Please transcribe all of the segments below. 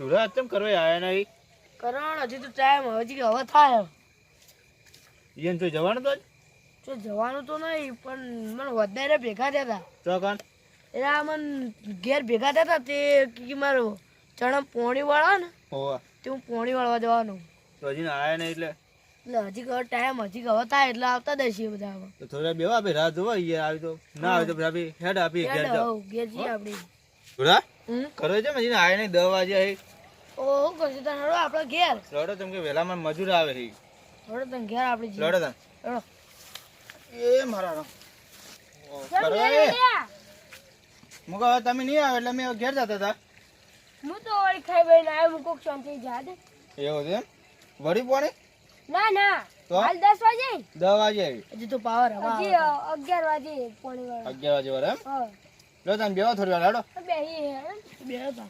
તુરા ચમ કરવા આયા નહીં? કરણ હજી તો ટાઈમ હજી હવે થાય. ઈયન તો જવાનું તો તો જવાનું તો નહીં પણ મને વધારે ભેગા થયા હતા ચોકન એટલે આ મને ઘેર ભેગા થયા હતા તે કે મારો ચણા પોણી વાળા ને હોવા. તે હું પોણી વાળવા જવાનું. તો હજી ને આયા નહીં એટલે? એટલે હજી હવે ટાઈમ હજી હવે થાય એટલે આવતા દેશે બધા તો થોડા બેવા આપી રાહ જોવા આવી તો. ના આવે તો ભાભી હેડ આપી ઘેર જાઓ. ઘેર જઈએ આપણે હમ કરો છે હજી ને આયા નહીં દસ વાગે હે. ઓ શું કરશું તને હળો આપણે ઘેર. લડો તમ કે વેલામાં મજૂર આવે હે. લડો તને ઘેર આપણે જી લડો તમ. એ મારા. ઓ, કરો એ. મુકો તમે નહીં આવે એટલે મેં ઘેર જતા હતા. હું તો ઓળી ખાઈ બેન આવ્યો હું કોક શાંતિ જા દે એવું છે વળી પોણી? ના ના. હાલ દસ વાગે? દસ વાગે હજી તો પાવર હવા હજી અગિયાર વાગે પોણી વાળા. અગિયાર વાગે વાર હા. લો તમે બેવા થોડી વાર હાડો બેહી બે હતા.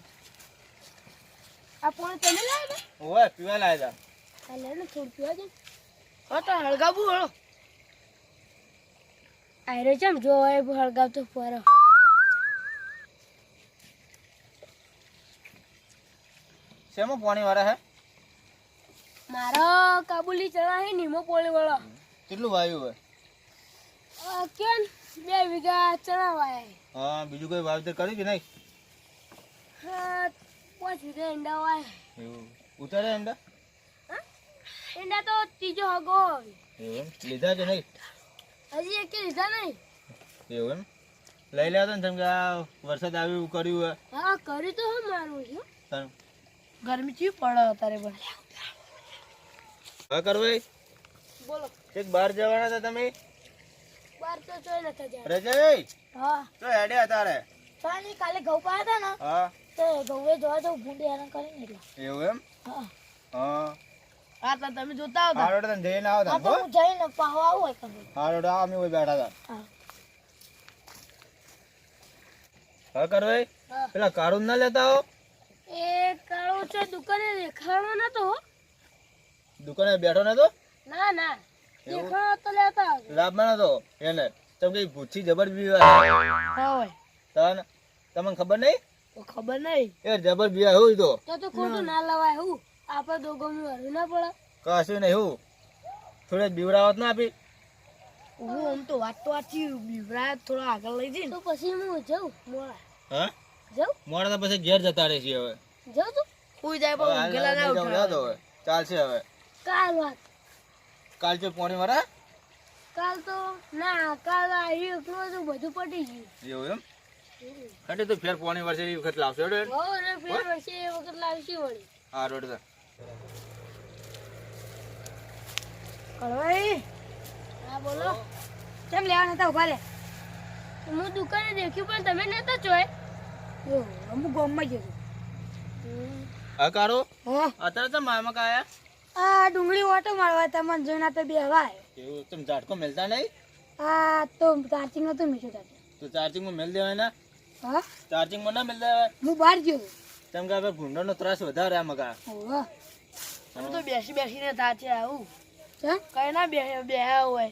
આ પોણી તમે લાવ્યા ઓય પીવા લાવ્યા આ હાલે ને થોડું પીવા દે. હા તો હળગાવું હળો આયરો ચમ જો એ હળગાવતો પરો શેમો પાણી વાળા હે? મારો કાબુલી ચણા હે નીમો પોળી વાળો. કેટલું વાયુ હોય? આ કેમ? બે વીઘા ચણા વાય હા બીજું કોઈ વાવેતર કર્યું કે નહીં? હા પાંચ વીઘા ઈંડા વાય. એવું. ઉતારે હા? ઈંડા તો ત્રીજો હગો એવું લીધા કે નહીં? હજી એક લીધા નહીં. એવું એમ? લઈ લેવા ને સમજે આ વરસાદ આવ્યું કર્યું હા કરી તો હું મારું છું. ગરમી ચી પડે અત્યારે પણ. હા કરવાઈ બોલો. એક બહાર જવાના હતા તમે બાર તો જોઈ નથી જાય રજય હા. તો હેડે હતા ચાલી કાલે ઘઉં પાયા હતા ને હા. તો ઘઉં જોવા જવું ભૂંડી હેરાન કરીને એટલે એવું એમ? હા. હા. હા તો તમે જોતા આવતા. હારોડ તને જઈને આવો હા તો હું. જઈને પાહવા આવું હોય કરું હારોડ આવો અમે ઓય બેઠા હતા. હા. હા કરવાઈ પેલા કાળું ના લેતા હો? એ કાળો છે દુકાને દેખાડો નતો દુકાને બેઠો નતો? ના ના. લાભમાં નતો. એને તમે કઈ ભૂચી જબર બીવા હા તમને ખબર નહીં ખબર નહીં એ જબર બીવા હોય તો? તો તો ખોટું ના લવાય હું. આપણે દોગમનું હરવું ના પડે. કશું નહીં હું. થોડે બીવડાવત ના આપી. હું આમ તો વાત તો આથી બીવરાય થોડો આગળ લઈ જઈને. તો પછી હું જાઉં? મોડા. હા? જાઉં? મોડા તો પછી ઘેર જતા રહેશે હવે. જાઉં તું. કોઈ જાય પણ ઊંઘેલા ના ચાલશે હવે. કાલ વાત. કાલ જે પાણી મારા કાલ તો ના કાલ આવી એકલો તો બધું પટી ગયું. એવું એમ? એટલે તો ફેર પાણી વર્ષે એ વખત લાવશે. હો ફેર વર્ષે એ વખત લાવશે વળી. હા રોડ સર કળવાઈ? હા બોલો. કેમ લેવા નતા ઊભા લે હું દુકાને દેખ્યું પણ તમે નતા જોય? ગોમ ગામમાં ગયો હા કારો હા. અત્યારે તો મામા કાયા આ ડુંગળી ઓટો મારવા તમને જોઈને તો બે હવાય એવું તમે ઝાટકો મેલતા નહીં? આ તો ચાર્જિંગ નતું મીઠું ચાર્જિંગ તો ચાર્જિંગમાં મેલ દેવાય ના? હા? ચાર્જિંગમાં ના મેલ દેવાય? હું બહાર ગયો. કેમ કે હવે ભૂંડોનો ત્રાસ વધારે આ મગા. ઓહો. તમે તો બેસી બેસીને થાચે આવું. કઈ ના બે બે હોય.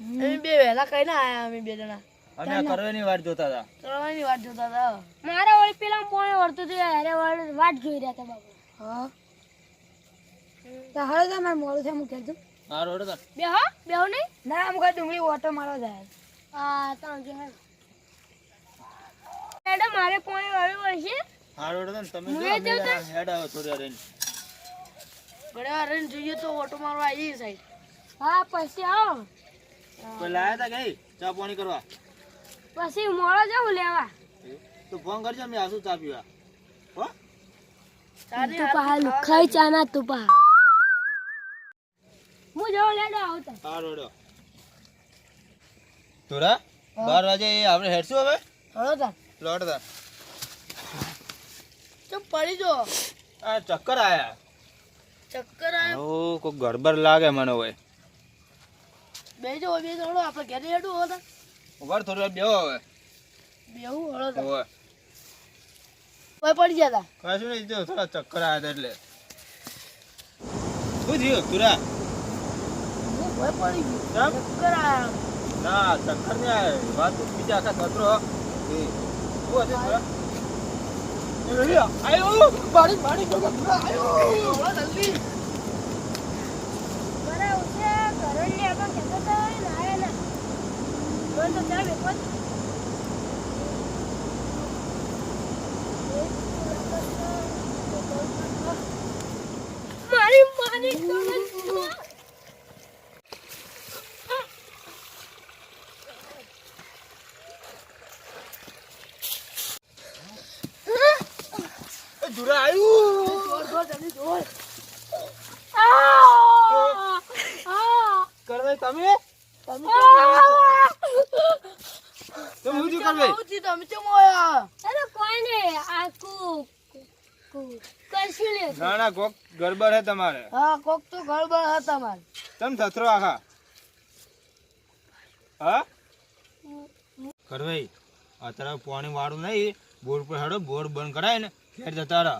અમે બે વહેલા કઈ ના આયા અમે બે જણા. અમે આ કરવાની વાટ જોતા હતા. ચડવાની વાત જોતા હતા. મારા વળી પેલા પોણે વળતું હતું અરે વળ વાટ જોઈ રહ્યા હતા બાપુ. હા. તો તો મારે મોડું છે હું કહેતું હા રોડ તો બે હો બે હો નહીં? ના અમુક ડુંગળી ઓટો મારવા જાય. આ ત્રણ જે મેડમ મારે પોણે વાળું પડશે હા રોડ તો તમે જો હેડ આવો થોડી વાર રહીને. ઘણા વાર જોઈએ તો ઓટો મારવા આવી સાઈડ હા પછી આવો. કોઈ લાયા તા કઈ ચા પાણી કરવા? પછી મોડો જાઉં લેવા. તો ફોન કરજો મેં આસુ ચા પીવા. હો? તું પા ચા ના તું પા હું જાઉં લેડો આવતા. હા રોડ તુરા બાર વાગે આપણે હેડશું હવે? હળો તા લોટ તા પડી જો. આ ચક્કર આયા. ચક્કર આયા. ઓ કો ગડબડ લાગે મને હોય બે જો બે હળો આપણે ઘરે હેડું હોતા ઉભર થોડું બેહો હવે. બેહું હળો તા. કોઈ પડી ગયા તા. કશું નહીં જો થોડા ચક્કર આયા તા એટલે. શું થયું તુરા કોઈ પડી ગયું ચક્કર આયા ના ચક્કર ને વાત બીજા આખા સત્રો એ આયો! મારી મારી આયો! જલ્દી. આપણે તો ના તો એ ધુરા આયું આ આ કરવે તમે તમે તો શું કરવે તમે કેમ આયા અરે કોઈ નહીં આ કુ કુ લે ના ના કોક ગરબડ હે તમારે હા કોક તો ગરબડ હતા તમારે તમ થથરો આખા હા કરવે અત્યારે પાણી વાળું નહીં, બોર પર હેડો, બોર બંધ કરાય ને, ઘેર જતા રહો.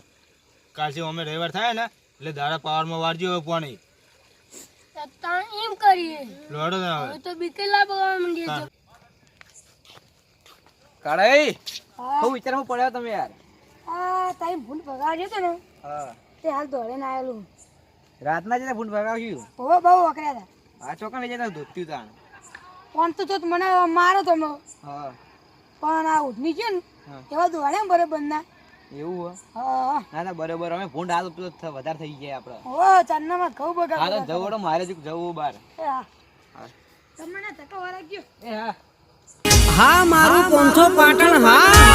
કાલથી અમે રવિવાર થાય ને એટલે દાડા પાવરમાં વાળજો હવે પાણી. તા એમ કરીએ. લોડો ના હવે હવે તો બીકેલા બગવા માંડીએ. કાળાઈ હું. વિચારમાં પડ્યો તમે યાર? આ તાઈ ભૂલ ભગાડ્યો તો ને. હા. તે હાલ દોડે ના આવેલું રાતના જતા ભૂલ ભગાવ્યું? હો બહુ વકર્યા હતા. આ ચોકન લઈ જતા ધોત્યું તાણ. પણ તો જો મને મારો તમે. હા. પણ આ ઉઠની છે ને. એવા દોડે બરાબર ના એવું હો? ના ના બરોબર. અમે ફોન હાલ પેલો વધારે થઈ જાય આપડે. હો ચાંદનામાં ઘઉં હા તો બગાડ જવું તો મારે જ જવું બાર. હા. હા. તમને ધક્કો વાળા ગયો? એ હા. હા મારું પોંથો પાટણ હા.